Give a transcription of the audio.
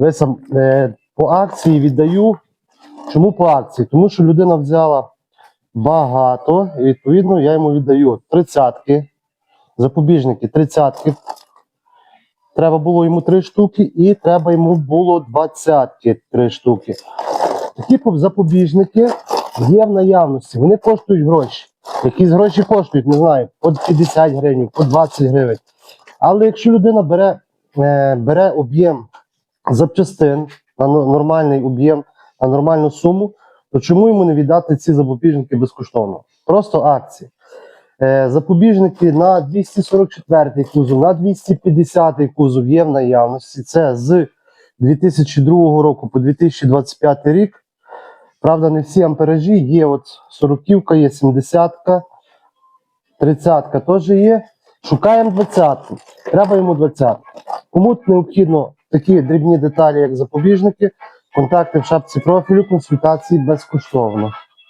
Дивися, е, по акції віддаю. Чому по акції? Тому що людина взяла багато, і відповідно я йому віддаю тридцятки, запобіжники, тридцятки. Треба було йому три штуки, і треба йому було двадцятки три штуки. Такі запобіжники є в наявності. Вони коштують гроші. Якісь гроші коштують, не знаю, по 50 гривень, по 20 гривень. Але якщо людина бере, е, бере об'єм запчастин на нормальний об'єм, на нормальну суму, то чому йому не віддати ці запобіжники безкоштовно? Просто акції. Е, запобіжники на 244-й кузов, на 250-й кузов є в наявності. Це з 2002 року по 2025 рік. Правда, не всі амперажі є. От 40 є 70-ка, 30-ка теж є. Шукаємо 20 Треба йому 20 Кому необхідно такі дрібні деталі, як запобіжники, контакти в шапці профілю, консультації безкоштовно.